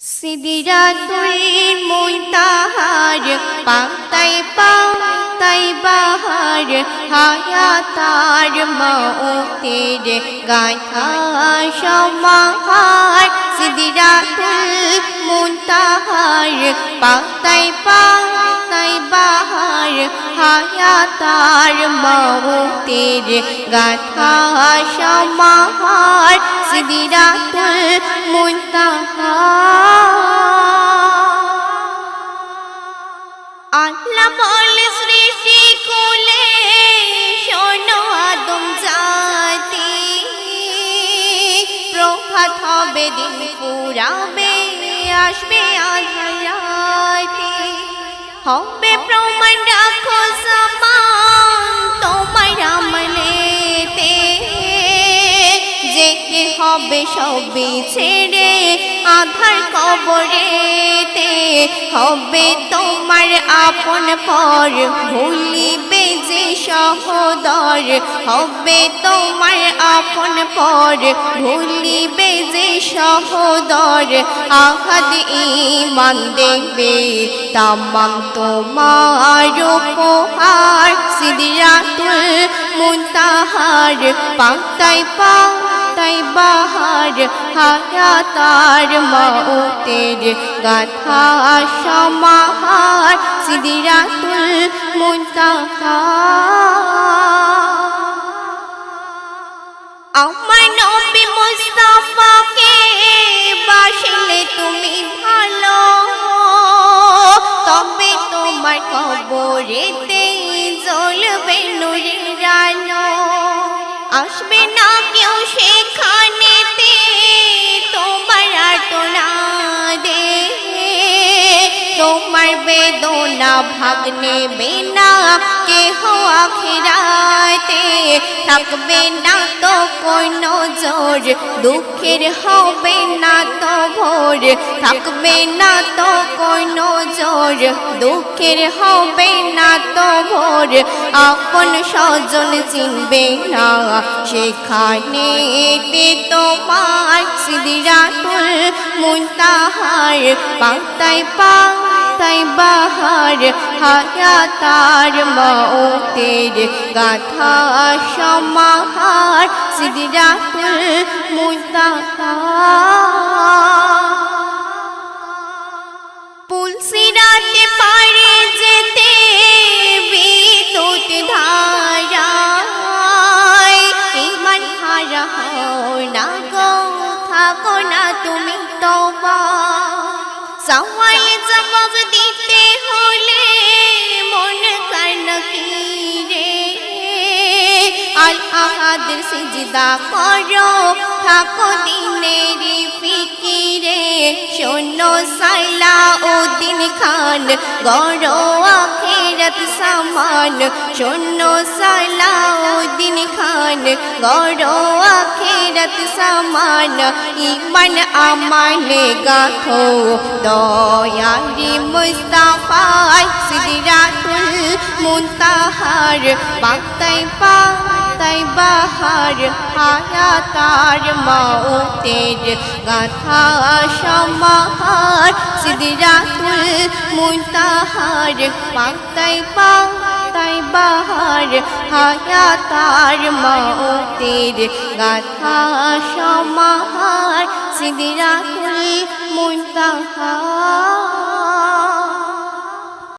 সিদিরাতুল মুনতাহার পাতাই পাতাই বাহার, হায়াতার মৌতের গাথা সমাহার। সিদিরাতুল মুনতাহার পাতাই পাতাই বাহার, হায়াতার মৌতের গাথা সমাহার। সিদিরাতুল মুনতাহার আল্লাহ বলে সৃষ্টি কুলে শোনো আদম জাতি। প্রভাত হবে দিন পুরাবে, আসবে আধারাতে হবে প্রমাণ রাখো সমান, তোমার হবে সবই ছেড়ে আধার কবরেতে হবে তোমার আপন পর। ভুলিবে যে সহদর, হবে তোমার আপন পর। ভুলিবে যে সহদর, আহাদ ইমান দেখবে তামাম তোমার উপহার। সিদিরাতুল মুনতাহার পাতাই পাতাই বাহার হায়াতার মৌতের গাথা সমাহার সিদিরাতুল মুনতাহার আমার নবী মুস্তাফাকে বাসলে তুমি ভালো, তবে তোমার কবরেতে জ্বলবে নুরের আলো আসবে তোমার আটনা দে। তোমার বেদনা ভাগ নেবে না কেহ আখেরাতে। থাকবে না তো কোনো জোর, দুঃখের হবে না তো ভোর। থাকবে না তো কোনো জোর দুঃখের হবে না তো ভোর। আপন স্বজন চিনবে না, সেখানে এতে তোমার সিদিরাতুল মুনতাহার। পাতাই পাতাই বাহার, হায়াতার মৌতের গাথা সমাহার। সিদিরাতুল মুনতাহার। পুলসিরাতে পারে যেতে বিদ্যুৎ ধারায়। ইমান হারা না গো, থাকো না তুমি তবা। সওয়াল জবাব দিতে আহাদের সিজদা করো। থাকো দিনের ফিকিরে। শোনো সাইলা উদ্দিন খান, গড়ো আখেরাত সামান। শোনো সাইলা উদ্দিন খান, গড়ো আখেরাত সামান। ইমান আমানে গাথো দয়ারি মুস্তাফায় সিদিরাতুল মুনতাহার। পাতাই পাতাই বাহার হায়াতার মৌতের গাথা সমাহার। সিদিরাতুল মুনতাহার পাতাই পাতাই বাহার হায়াতার মৌতের গাথা সমাহার। সিদিরাতুল মুনতাহার।